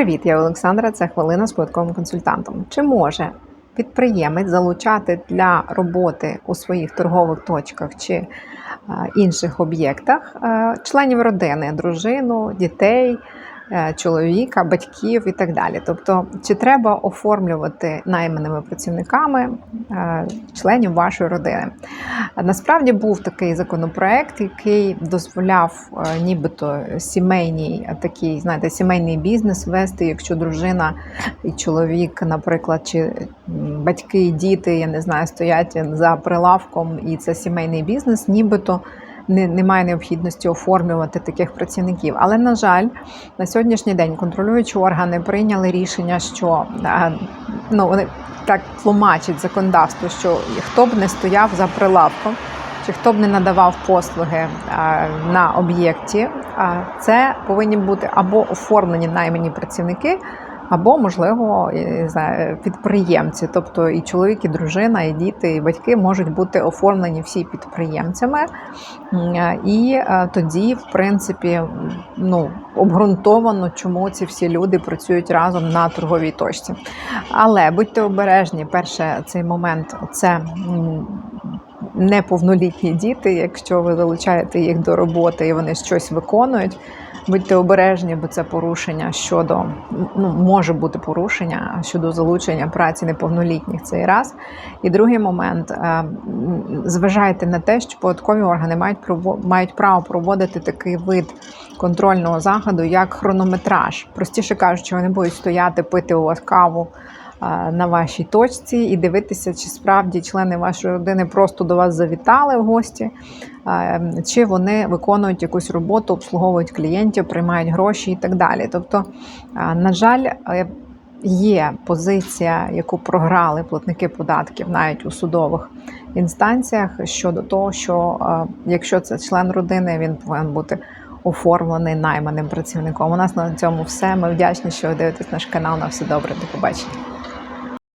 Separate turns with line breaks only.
Привіт, я Олександра. Це хвилина з податковим консультантом. Чи може підприємець залучати для роботи у своїх торгових точках чи е, інших об'єктах е, членів родини, дружину, дітей, чоловіка, батьків і так далі? Тобто, чи треба оформлювати найманими працівниками е, членів вашої родини? Насправді був такий законопроект, який дозволяв е, нібито сімейний е, такий, знаєте, сімейний бізнес вести, якщо дружина і чоловік, наприклад, чи батьки і діти, я не знаю, стоять за прилавком, і це сімейний бізнес, нібито. Не, немає необхідності оформлювати таких працівників. Але, на жаль, на сьогоднішній день контролюючі органи прийняли рішення, що ну, вони так тлумачить законодавство, що хто б не стояв за прилавком, чи хто б не надавав послуги на об'єкті, а це повинні бути або оформлені наймані працівники, або, можливо, не підприємці. Тобто і чоловік, і дружина, і діти, і батьки можуть бути оформлені всі підприємцями. І е, тоді, в принципі, ну, обґрунтовано, чому ці всі люди працюють разом на торговій точці. Але будьте обережні, перше, цей момент це неповнолітні діти. Якщо ви залучаєте їх до роботи і вони щось виконують, будьте обережні, бо це порушення щодо ну, може бути порушення щодо залучення праці неповнолітніх цей раз. І другий момент, е, зважайте на те, що податкові органи мають мають право проводити такий вид контрольного заходу, як хронометраж. Простіше кажучи, вони будуть стояти, пити у вас каву на вашій точці і дивитися, чи справді члени вашої родини просто до вас завітали в гості, е, чи вони виконують якусь роботу, обслуговують клієнтів, приймають гроші і так далі. Тобто, на жаль, е, є позиція, яку програли платники податків навіть у судових інстанціях щодо того, що якщо це член родини, він повинен бути оформлений найманим працівником. У нас на цьому все. Ми вдячні, що ви дивитесь наш канал. На все добре. До побачення.